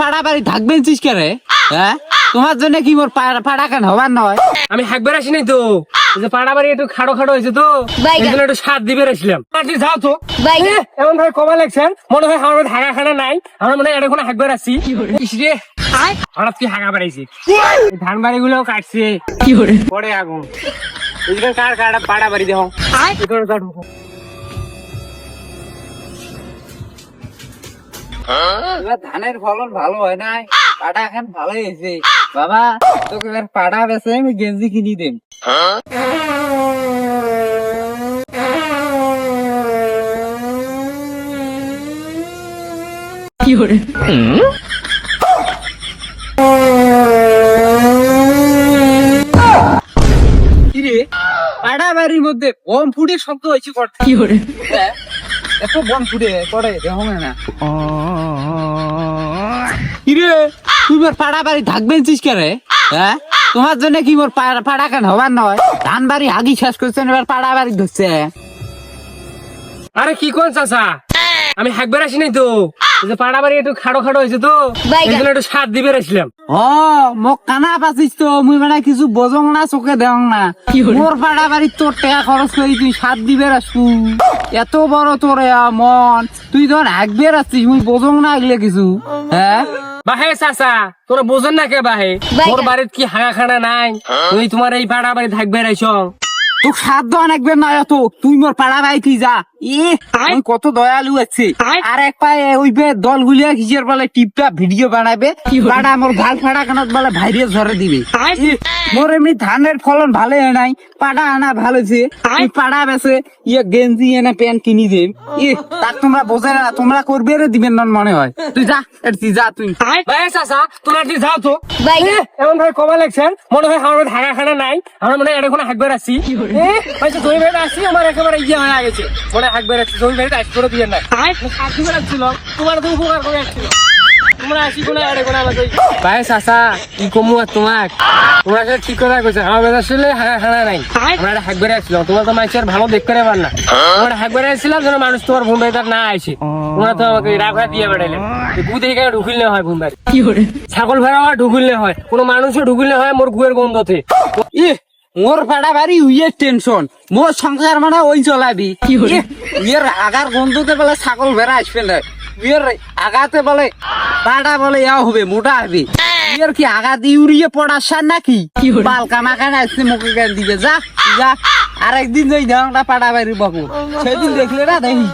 পাড়া বাড়ি থাকবেন চিস করে হ্যাঁ? তোমার জন্য কি মোর পাড়া পাড়া কেন হবার নয়? আমি হাকবার আসি নাই তো। যে পাড়া বাড়ি একটু খাড়ো খাড়ো হয়েছে তো। একটু সাত দিবে আজকে যাও তো। এমন ভাবে কমা লাগছেন মনে হয় আমার হাগা খানা নাই। আমার মনে হয় এখন হাকবার আসি ইস রে। হঠাৎ কি হাগা বাড়াইছে। ধান বাড়ি গুলো কাটছে। কি পরে আগুন। কার কাটা পাড়া বাড়ি দেখো। এবার ধানের ফলন ভালো হয় নাই। পাটা এখন ভালো হয়েছে। বাবা তোকে এবার পাটা বেছে আমি গেঞ্জি কিনি দেব কিরে? পাড়া বাড়ির মধ্যে বম ফুটে শব্দ হয়েছে কি হ্যাঁ, এত বন ফুটে করে দেখো না ইরে তুই মোর পাড়া বাড়ি থাকবেন চিস করে হ্যাঁ? তোমার জন্য কি মোর পাড়া পাড়া কেন হবার নয়? ধান বাড়ি হাগি শেষ করছেন এবার পাড়া বাড়ি ধরছে। আরে কি কোন চাচা? আমি হাকবার আসি নাই তো। যে পাড়া বাড়ি একটু খাড়ো খাড়ো হয়েছে তো বাইগান। একটু সাত দিবে আসলাম ও মোক কানা পাচিস তো মুই মানে কিছু বজং না চোখে দেও না। মোর পাড়া বাড়ি তোর টাকা খরচ করি তুই সাত দিবে আসু এত বড় তোর মন। তুই ধর হাকবে আসছিস মুই বজং না আগলে কিছু। হ্যাঁ বাহে চাচা তোরা বোঝেন না কে বাহে। তোর বাড়িত কি হাগা খানা নাই? তুই তোমার এই পাড়া বাড়ি থাকবে রাইছ তোর সাত দেওয়া লাগবে না এত তুই মোর পাড়া ভাই তুই যা। আমি কত দয়ালু আছে। আর এক পায়ে ওই বে দল গুলিয়া কিসের বলে টিপটা ভিডিও বানাবে পাড়া মোর ভালো ফাড়া কানত বলে ভাইরে ঝরে দিবে। মোর এমনি ধানের ফলন ভালো হয় নাই। পাড়া আনা ভালো আছে পাড়া বেছে ইয়ে গেঞ্জি এনে প্যান্ট কিনি ই তার তোমরা বোঝে না তোমরা করবে রে দিবেন না মনে হয়। তুই যা তুই যা তুই। চাচা তোরা কি যাও তো। এমন ভাবে কমা লাগছেন মনে হয় আমার হাগা খানা নাই। আমার মনে হয় হাকবার আসি আসি আমার একেবারে ইয়ে হয়ে গেছে। মনে হাকবার আসছি জমি বাড়িতে আসি করে দিয়ে না দিবে আসছিল তোমার তো উপকার করে আসছিল। তোমরা আসি কোনো আরে কোনো আমাকে। ভাই চাচা কি কমু আর তোমাক? তোমরা আসলে ঠিক কথা কইছে আমার বেলা আসলে হাগা খানা নাই। আমরা একটা হাকবারে আসছিলাম তোমার তো মানুষের ভালো দেখ করে পার না। আমরা হাকবারে আসছিলাম যেন মানুষ তোমার বোন বাড়িতে না আসে তোমরা তো আমাকে রাখা দিয়ে বেড়াইলে। গু দেখে কেন ঢুকিলে হয় বোন বাড়ি ছাগল ভেড়া হয় ঢুকিলে হয়। কোনো মানুষও ঢুকিলে হয় মোর গুয়ের গন্ধতে। ই মোর পাড়া বাড়ি উইয়ের টেনশন। মোর সংসার মানে ওই চলাবি ইয়ে, উইয়ের আগার বন্ধুতে বলে ছাগল ভেড়া আসবে না। বিয়ের আগাতে বলে বাড়া বলে ইয়া হবে মোটা হবে। বিয়ের কি আগাত ইউরিয়ে পড়ার সার নাকি? বালকা কামা কানা আসছে মুখে গান দিবে। যা যা আর একদিন যাই দেওয়া পাড়া বাড়ি বাবু সেদিন দেখলে না দেখি।